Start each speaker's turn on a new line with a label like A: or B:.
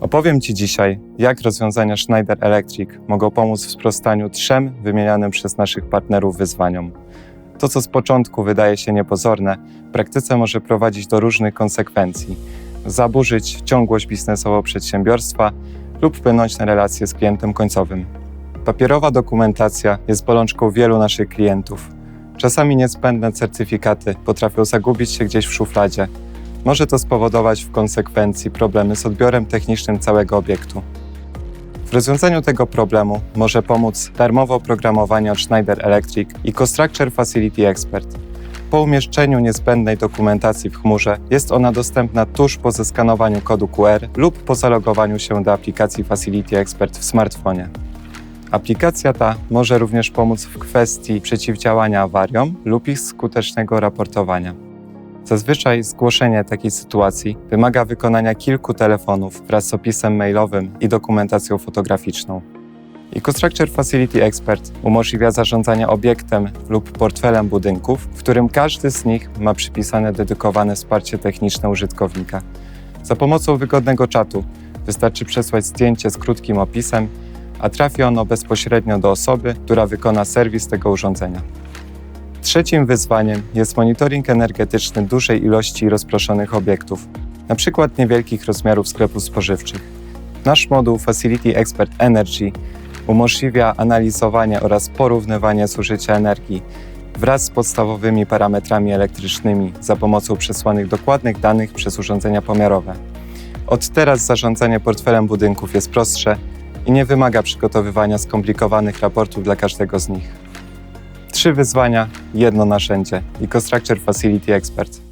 A: Opowiem Ci dzisiaj, jak rozwiązania Schneider Electric mogą pomóc w sprostaniu trzem wymienianym przez naszych partnerów wyzwaniom. To, co z początku wydaje się niepozorne, w praktyce może prowadzić do różnych konsekwencji. Zaburzyć ciągłość biznesową przedsiębiorstwa lub wpłynąć na relacje z klientem końcowym. Papierowa dokumentacja jest bolączką wielu naszych klientów. Czasami niezbędne certyfikaty potrafią zagubić się gdzieś w szufladzie. Może to spowodować w konsekwencji problemy z odbiorem technicznym całego obiektu. W rozwiązaniu tego problemu może pomóc darmowe oprogramowanie od Schneider Electric i Constructure Facility Expert. Po umieszczeniu niezbędnej dokumentacji w chmurze jest ona dostępna tuż po zeskanowaniu kodu QR lub po zalogowaniu się do aplikacji Facility Expert w smartfonie. Aplikacja ta może również pomóc w kwestii przeciwdziałania awariom lub ich skutecznego raportowania. Zazwyczaj zgłoszenie takiej sytuacji wymaga wykonania kilku telefonów wraz z opisem mailowym i dokumentacją fotograficzną. EcoStructure Facility Expert umożliwia zarządzanie obiektem lub portfelem budynków, w którym każdy z nich ma przypisane dedykowane wsparcie techniczne użytkownika. Za pomocą wygodnego czatu wystarczy przesłać zdjęcie z krótkim opisem, a trafi ono bezpośrednio do osoby, która wykona serwis tego urządzenia. Trzecim wyzwaniem jest monitoring energetyczny dużej ilości rozproszonych obiektów, np. niewielkich rozmiarów sklepów spożywczych. Nasz moduł Facility Expert Energy umożliwia analizowanie oraz porównywanie zużycia energii wraz z podstawowymi parametrami elektrycznymi za pomocą przesłanych dokładnych danych przez urządzenia pomiarowe. Od teraz zarządzanie portfelem budynków jest prostsze i nie wymaga przygotowywania skomplikowanych raportów dla każdego z nich. Trzy wyzwania, jedno narzędzie. EcoStructure Facility Expert.